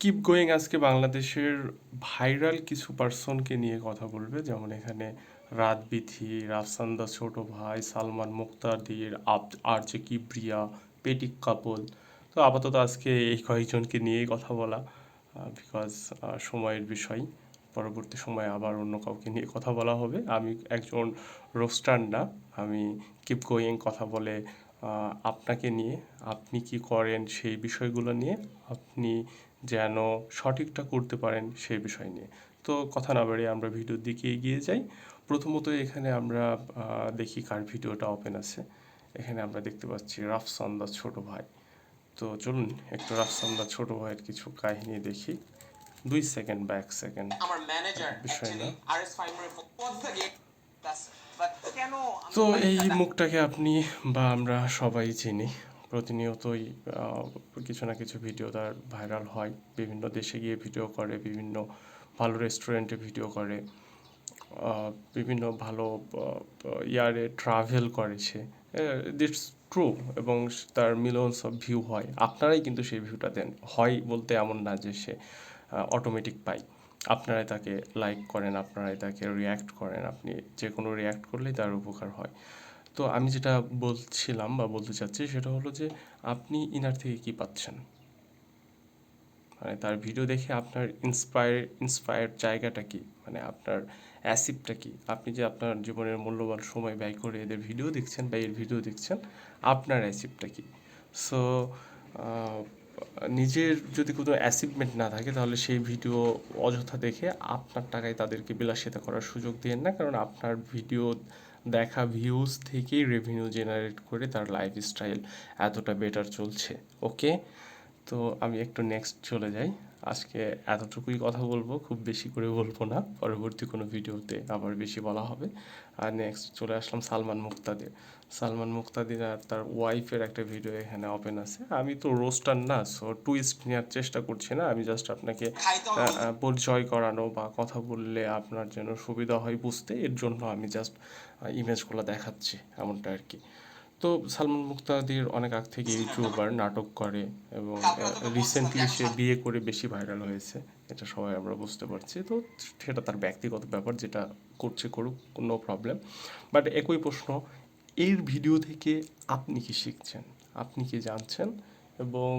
Keep going আজকে বাংলাদেশের viral কিছু পার্সনকে নিয়ে কথা বলবে। যেমন এখানে রাত বিথি রাফসান্দা ছোট ভাই, সালমান মুক্তাদির আব- আরজে কিবরিয়া পেটিক কাপল। তো আপাতত আজকে এই কয়েকজনকে নিয়েই কথা বলা বিকজ সময়ের বিষয়। পরবর্তী সময়ে আবার অন্য কাউকে নিয়ে কথা বলা হবে। আমি একজন রোস্টার না, আমি কিপ গোয়িং কথা বলে আপনাকে নিয়ে, আপনি কি করেন সেই বিষয়গুলো নিয়ে, আপনি যেন সঠিকটা করতে পারেন সেই বিষয় নিয়ে। তো কথা না বাড়িয়ে আমরা ভিডিওর দিকে এগিয়ে যাই। প্রথমত এখানে আমরা দেখি কার ভিডিওটা ওপেন আছে। এখানে আমরা দেখতে পাচ্ছি রাফসান্দা ছোট ভাই। তো চলুন একটু রাফসান্দা ছোট ভাইয়ের কিছু কাহিনী দেখি। দুই সেকেন্ড বা এক সেকেন্ড। বিষয় না। তো এই মুখটাকে আপনি বা আমরা সবাই চিনি। প্রতিনিয়তই কিছু না কিছু ভিডিও তার ভাইরাল হয়। বিভিন্ন দেশে গিয়ে ভিডিও করে, বিভিন্ন ভালো রেস্টুরেন্টে ভিডিও করে বিভিন্ন ভালো ইয়ারে ট্রাভেল করে সে। দিটস ট্রু এবং তার মিলিয়ন্স অফ ভিউ হয়। আপনারাই কিন্তু সেই ভিউটা দেন। হয় বলতে এমন না যে সে অটোমেটিক পায় আপনারাই তাকে লাইক করেন, আপনারাই তাকে রিয়্যাক্ট করেন। আপনি যে কোনো রিয়্যাক্ট করলেই তার উপকার হয়। তো আমি যেটা বলছিলাম বা বলতে চাচ্ছি সেটা হলো যে আপনি ইনার থেকে কি পাচ্ছেন? মানে তার ভিডিও দেখে আপনার ইন্সপায়ার ইন্সপায়ার্ড জায়গাটা কি? মানে আপনার অ্যাসিভটা কি? আপনি যে আপনার জীবনের মূল্যবান সময় ব্যয় করে এদের ভিডিও দেখছেন বা এর ভিডিও দেখছেন, আপনার অ্যাসিভটা কি? সো নিজের যদি কোনো অ্যাচিভমেন্ট না থাকে তাহলে সেই ভিডিও অযথা দেখে আপনার টাকায় তাদেরকে বিলাসিতা করার সুযোগ দিন না, কারণ আপনার ভিডিও দেখা ভিউজ থেকেই রেভিনিউ জেনারেট করে তার লাইফস্টাইল এতটা বেটার চলছে ওকে তো আমি একটু নেক্সট চলে যাই। আজকে এতটুকুই কথা বলব, খুব বেশি করে বলব না। পরবর্তী কোনো ভিডিওতে আবার বেশি বলা হবে। আর নেক্সট চলে আসলাম সালমান মুক্তাদির। সালমান মুক্তাদির আর তার ওয়াইফের একটা ভিডিও এখানে ওপেন আছে। আমি তো রোস্টার না সো টুইস্ট নেওয়ার চেষ্টা করছি না। আমি জাস্ট আপনাকে পরিচয় করানো বা কথা বললে আপনার যেন সুবিধা হয় বুঝতে, এর জন্য আমি জাস্ট ইমেজগুলো দেখাচ্ছে, এমনটা আর কি তো সালমান মুক্তাদির অনেক আগ থেকে ইউটিউবার, নাটক করে এবং রিসেন্টলি সে বিয়ে করে বেশি ভাইরাল হয়েছে, এটা সবাই আমরা বুঝতে পারছি। তো সেটা তার ব্যক্তিগত ব্যাপার, যেটা করছে করুক নো প্রবলেম বাট একই প্রশ্ন, এর ভিডিও থেকে আপনি কি শিখছেন? আপনি কি জানছেন? এবং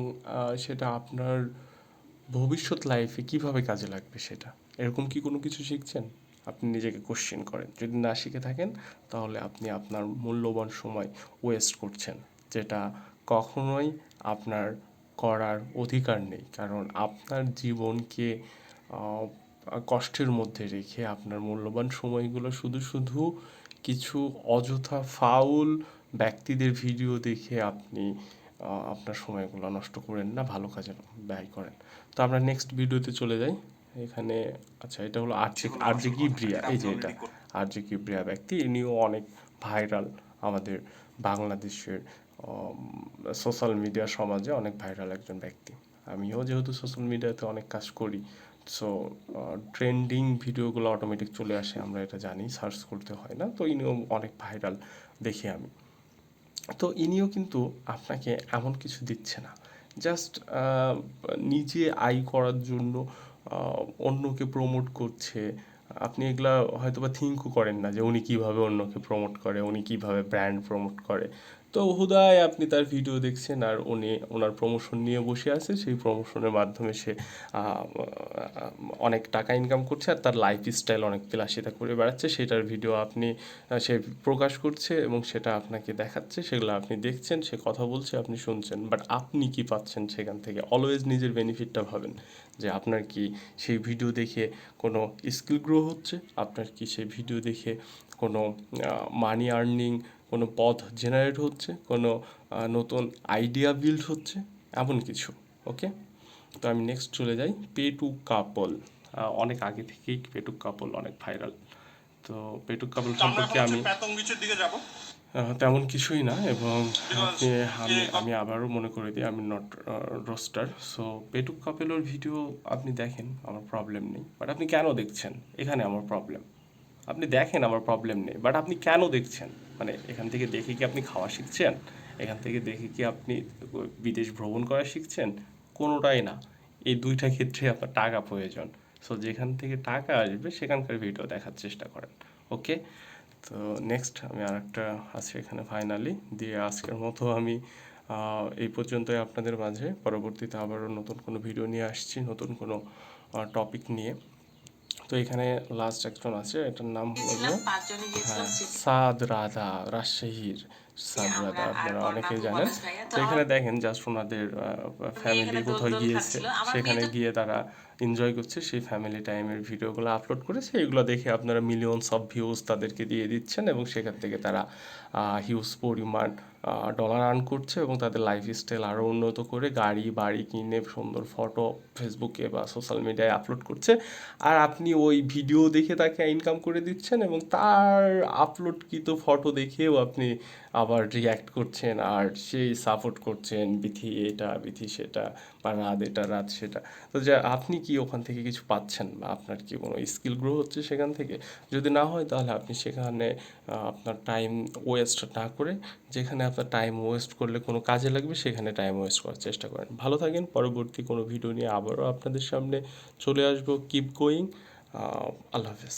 সেটা আপনার ভবিষ্যৎ লাইফে কীভাবে কাজে লাগবে সেটা? এরকম কি কোনো কিছু শিখছেন? আপনি নিজেকে কোশ্চেন করেন। যদি না শিখে থাকেন, তাহলে আপনি আপনার মূল্যবান সময় ওয়েস্ট করছেন, যেটা কখনোই আপনার করার অধিকার নেই। কারণ আপনার জীবনকে কষ্টের মধ্যে রেখে আপনার মূল্যবান সময়গুলো শুধু শুধু কিছু অযথা ফাউল ব্যক্তিদের ভিডিও দেখে আপনি আপনার সময়গুলো নষ্ট করেন না, ভালো কাজে ব্যয় করেন। তো আমরা নেক্সট ভিডিওতে চলে যাই। এখানে আচ্ছা এটা হলো আরজে আরজে কিব্রিয়া এই যে এটা আরজে কিব্রিয়া ব্যক্তি ইনিও অনেক ভাইরাল আমাদের বাংলাদেশের সোশ্যাল মিডিয়া সমাজে অনেক ভাইরাল একজন ব্যক্তি। আমিও যেহেতু সোশ্যাল মিডিয়াতে অনেক কাজ করি সো ট্রেন্ডিং ভিডিওগুলো অটোমেটিক চলে আসে আমরা এটা জানি সার্চ করতে হয় না তো ইনিও অনেক ভাইরাল দেখি আমি। তো ইনিও কিন্তু আপনাকে এমন কিছু দিচ্ছে না জাস্ট নিজে আয় করার জন্য অন্যকে প্রমোট করছে। আপনি এগুলা হয়তো বা থিঙ্কও করেন না যে উনি কীভাবে অন্যকে প্রমোট করে, উনি কীভাবে ব্র্যান্ড প্রমোট করে। তো হুদায় আপনি তার ভিডিও দেখছেন আর উনি ওনার প্রমোশন নিয়ে বসে আছে। সেই প্রমোশনের মাধ্যমে সে অনেক টাকা ইনকাম করছে আর তার লাইফ স্টাইল অনেক বিলাসিতা করে বেড়াচ্ছে। সেটার ভিডিও আপনি সে প্রকাশ করছে এবং সেটা আপনাকে দেখাচ্ছে। সেগুলো আপনি দেখছেন, সে কথা বলছে, আপনি শুনছেন। বাট আপনি কি পাচ্ছেন সেখান থেকে? অলওয়েজ নিজের বেনিফিটটা ভাবেন যে আপনার কি সেই ভিডিও দেখে কোনো স্কিল গ্রো হচ্ছে? আপনার কি সেই ভিডিও দেখে কোনো মানি আর্নিং কোনো পথ জেনারেট হচ্ছে কোনো নতুন আইডিয়া বিল্ড হচ্ছে এমন কিছু ওকে তো আমি নেক্সট চলে যাই পে টু কাপল অনেক আগে থেকেই পে টু কাপল অনেক ভাইরাল তো পে টু কাপল সম্পর্কে আমি তেমন কিছুই না এবং আপনি আমি আমি আবারও মনে করে দিই আমি নট রোস্টার সো পেটুক কাপেলোর ভিডিও আপনি দেখেন আমার প্রবলেম নেই। বাট আপনি কেন দেখছেন? এখানে আমার প্রবলেম আপনি দেখেন আমার প্রবলেম নেই বাট আপনি কেন দেখছেন? মানে এখান থেকে দেখে কি আপনি খাওয়া শিখছেন? এখান থেকে দেখে কি আপনি বিদেশ ভ্রমণ করা শিখছেন? কোনোটাই না। এই দুইটা ক্ষেত্রে আপনার টাকা প্রয়োজন। সো যেখান থেকে টাকা আসবে, সেখানকার ভিডিও দেখার চেষ্টা করেন। ওকে তো নেক্সট আমি আরেকটা আছে এখানে ফাইনালি দিয়ে আজকের মতো আমি এই পর্যন্তই আপনাদের মাঝে। পরবর্তীতে আবারও নতুন কোনো ভিডিও নিয়ে আসছি, নতুন কোনো টপিক নিয়ে। তো এখানে লাস্ট একজন আছে এটার নাম হলো যে হ্যাঁ সাদ রাধা রাজশাহীর সাদ রাধা আপনারা অনেকেই জানেন। তো এখানে দেখেন জাস্ট ওনাদের ফ্যামিলি কোথাও গিয়েছে। সেখানে গিয়ে তারা এনজয় করছে, সেই ফ্যামিলি টাইমের ভিডিওগুলো আপলোড করেছে এগুলো দেখে আপনারা মিলিয়নস অফ ভিউজ তাদেরকে দিয়ে দিচ্ছেন এবং সেখান থেকে তারা হিউজ পরিমাণ ডলার আর্ন করছে এবং তাদের লাইফস্টাইল আরও উন্নত করে গাড়ি, বাড়ি কিনে সুন্দর ফটো ফেসবুকে বা সোশ্যাল মিডিয়ায় আপলোড করছে। আর আপনি ওই ভিডিও দেখে তাকে ইনকাম করে দিচ্ছেন এবং তার আপলোডকৃত ফটো দেখেও আপনি আবার রিয়্যাক্ট করছেন আর সেই সাপোর্ট করছেন বিথি এটা, বিথি সেটা বা রাত এটা রাত সেটা। তো যা, আপনি কি ওখান থেকে কিছু পাচ্ছেন বা আপনার কি কোনো স্কিল গ্রো হচ্ছে সেখান থেকে? যদি না হয় তাহলে আপনি সেখানে আপনার টাইম ওয়েস্ট না করে যেখানে আপনার টাইম ওয়েস্ট করলে কোনো কাজে লাগবে সেখানে টাইম ওয়েস্ট করার চেষ্টা করেন। ভালো থাকেন, পরবর্তী কোনো ভিডিও নিয়ে আবারও আপনাদের সামনে চলে আসব। কিপ গোয়িং আল্লাহ হাফেজ।